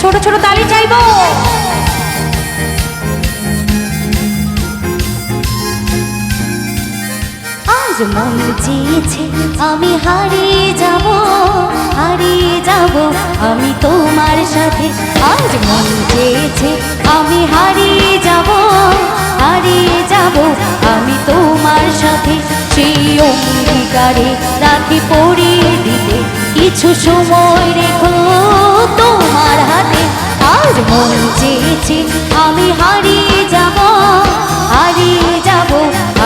ছোট ছোট তালি চাইব। আজ মন চেয়েছে, আমি হারিয়ে যাব হারিয়ে যাব আমি তোমার সাথে। আজ মন চেয়েছে, আমি হারিয়ে যাব হারিয়ে যাব আমি তোমার সাথে। সেই অঙ্গীকারে রাখি পড়িয়ে দিতে, কিছু সময় রেখো। মন চেয়েছে, আমি হারিয়ে যাব হারিয়ে যাব।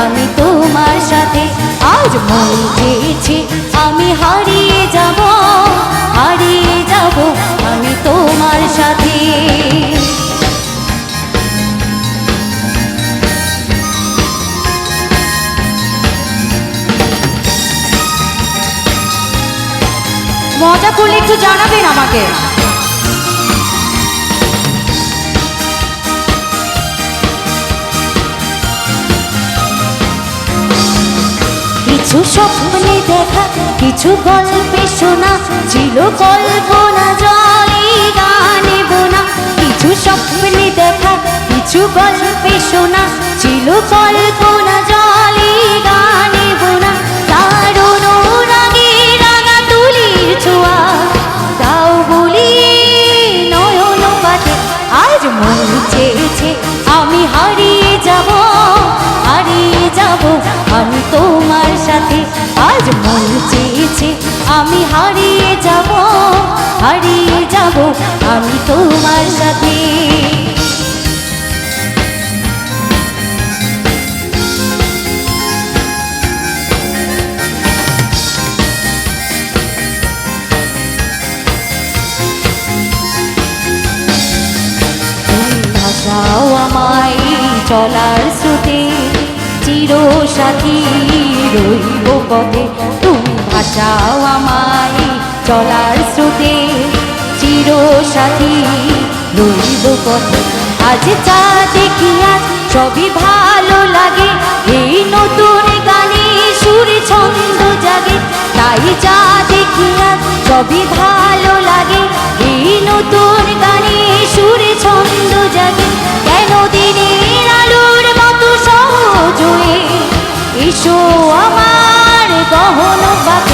আমি তোমার সাথে আজ মন আমি হারিয়ে যাব হারিয়ে যাব। আমি তোমার সাথে। মজা করলে একটু জানাবেন আমাকে। কিছু স্বপ্নে দেখা, কিছু গল্পে শোনা, ছিল কল্পনা জলে গানে বোনা। কিছু স্বপ্নে দেখা, কিছু গল্পে শোনা, ছিল কল্পনা চেয়েছে আমি হারিয়ে যাব হারিয়ে যাব আমি তোমার সাথে। ভাসাও আমায় চলার স্রোতে চির সাথী রইব পথে। তুমি ভাসাও আমায় চলার স্রোতে চির সাথী রইব পথে। আজ চা দেখি, আজ সবই ভালো লাগে। এই নতুন গানে সুরে ছন্দ জাগে। তাই যা দেখি, আজ সবই ভালো লাগে। এই নতুন গানে সুরে ছন্দ জাগে। কেন দিনের আলোর মতো সহজ এসো আমার গহন মন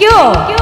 যাব আমি